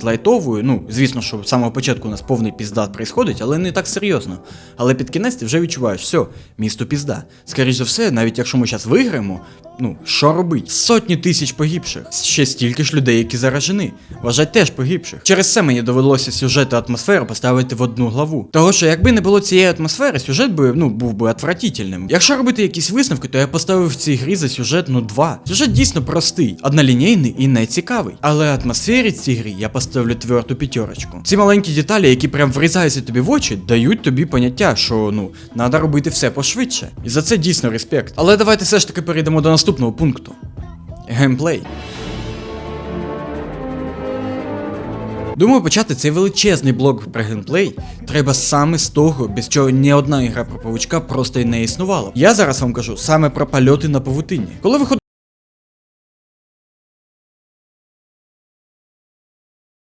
досить лайтовою. Ну, звісно, що з самого початку у нас повний піздат происходить, але не так серйозно. Але під кінець ти вже відчуваєш, все, місто пізда. Скоріше за все, навіть якщо ми зараз виграємо, ну, що робить? Сотні тисяч погибших. Ще стільки ж людей, які заражені. Вважать теж погибших. Через це мені довелося сюжет і атмосферу поставити в одну главу. Того, що якби не було цієї атмосфери, сюжет би ну був би отвратительним. Якщо робити якісь висновки, то я поставив в цій грі за сюжет ну 2. Сюжет дійсно простий, однолінійний і нецікавий. Але атмосфері цій грі я поставлю тверду п'ятерочку. Ці маленькі деталі, які прям врізаються тобі в очі, дають тобі поняття, що ну треба робити все пошвидше. І за це дійсно респект. Але давайте все ж таки перейдемо до наступного пункту. Геймплей. Думаю, почати цей величезний блок про геймплей треба саме з того, без чого ні одна ігра про павучка просто й не існувала. Я зараз вам кажу саме про польоти на павутині. Коли виходить